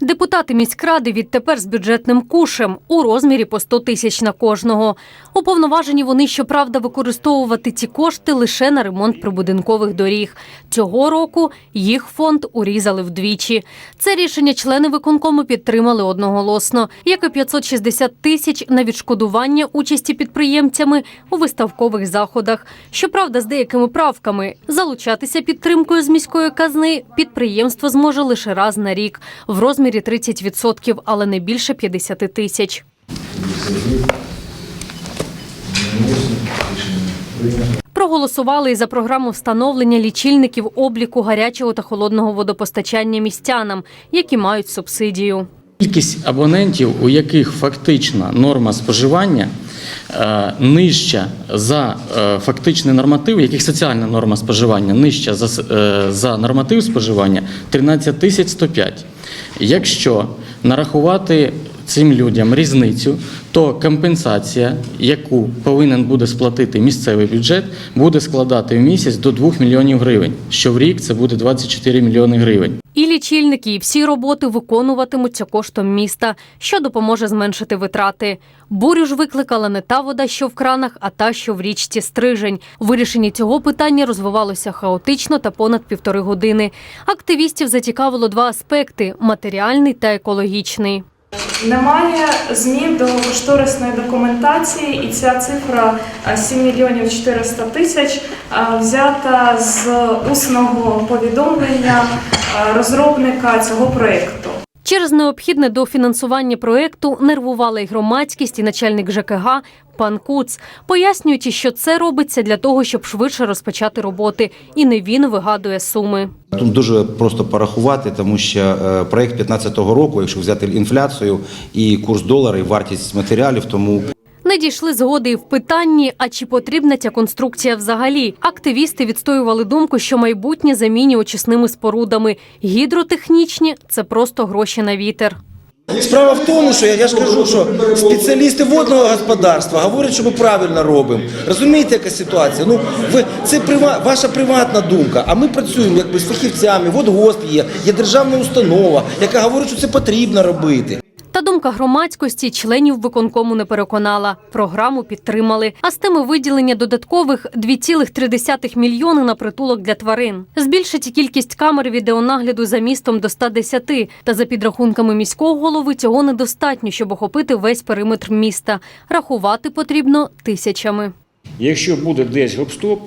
Депутати міськради відтепер з бюджетним кушем у розмірі по 100 тисяч на кожного. Уповноважені вони, щоправда, використовувати ці кошти лише на ремонт прибудинкових доріг. Цього року їх фонд урізали вдвічі. Це рішення члени виконкому підтримали одноголосно, як і 560 тисяч на відшкодування участі підприємцями у виставкових заходах. Щоправда, з деякими правками залучатися підтримкою з міської казни підприємство зможе лише раз на рік в розмірі 30%, але не більше 50 тисяч. Проголосували і за програму встановлення лічильників обліку гарячого та холодного водопостачання містянам, які мають субсидію. Кількість абонентів, у яких фактична норма споживання е, нижча за е, фактичний норматив, яких соціальна норма споживання нижча за, е, за норматив споживання 13 тисяч 105. Якщо нарахувати цим людям різницю, то компенсація, яку повинен буде сплатити місцевий бюджет, буде складати в місяць до 2 мільйонів гривень, що в рік це буде 24 мільйони гривень. І лічильники, і всі роботи виконуватимуться коштом міста, що допоможе зменшити витрати. Бурю ж викликала не та вода, що в кранах, а та, що в річці Стрижень. Вирішення цього питання розвивалося хаотично та понад півтори години. Активістів зацікавило два аспекти матеріальний та екологічний. Немає змін до кошторисної документації, і ця цифра е, 7 мільйонів 400 тисяч е, взята з усного повідомлення е, розробника цього проєкту. Через необхідне дофінансування проекту нервувала й громадськість, і начальник ЖКГ пан Куц, пояснюючи, що це робиться для того, щоб швидше розпочати роботи, і не він вигадує суми. Тут дуже просто порахувати, тому що е, проект 2015 року, якщо взяти інфляцію і курс долара, і вартість матеріалів, тому Дійшли згоди в питанні, а чи потрібна ця конструкція взагалі. Активісти відстоювали думку, що майбутнє заміні очисними спорудами. Гідротехнічні це просто гроші на вітер. Справа в тому, що я, я ж кажу, що спеціалісти водного господарства говорять, що ми правильно робимо. Розумієте, яка ситуація? Ну ви це прива, ваша приватна думка. А ми працюємо якби з фахівцями. Водгосп є, є державна установа, яка говорить, що це потрібно робити. Та думка громадськості членів виконкому не переконала. Програму підтримали. А з тими виділення додаткових 2,3 мільйони на притулок для тварин. Збільшить кількість камер відеонагляду за містом до 110. Та за підрахунками міського голови цього недостатньо, щоб охопити весь периметр міста. Рахувати потрібно тисячами. Якщо буде десь гоп-стоп,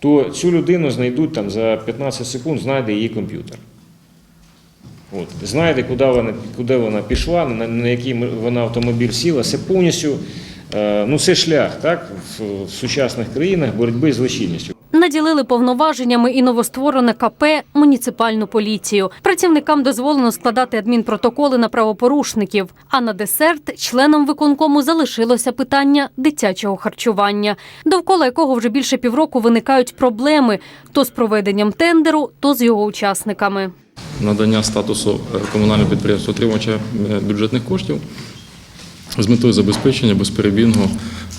то цю людину знайдуть там за 15 секунд, знайде її комп'ютер. От, знайде, куди вона, куди вона пішла, на, на який вона автомобіль сіла. Це повністю е, ну, це шлях так, в, в сучасних країнах боротьби з злочинністю. Наділили повноваженнями і новостворене КП муніципальну поліцію. Працівникам дозволено складати адмінпротоколи на правопорушників. А на десерт членам виконкому залишилося питання дитячого харчування, довкола якого вже більше півроку виникають проблеми то з проведенням тендеру, то з його учасниками. Надання статусу комунального підприємства отримувача е, бюджетних коштів з метою забезпечення безперебійного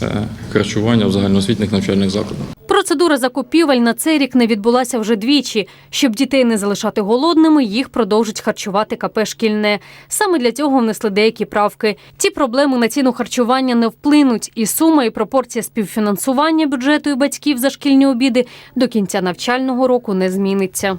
е, харчування в загальноосвітніх навчальних закладах. Процедура закупівель на цей рік не відбулася вже двічі. Щоб дітей не залишати голодними, їх продовжить харчувати КП шкільне. Саме для цього внесли деякі правки. Ці проблеми на ціну харчування не вплинуть, і сума і пропорція співфінансування бюджету і батьків за шкільні обіди до кінця навчального року не зміниться.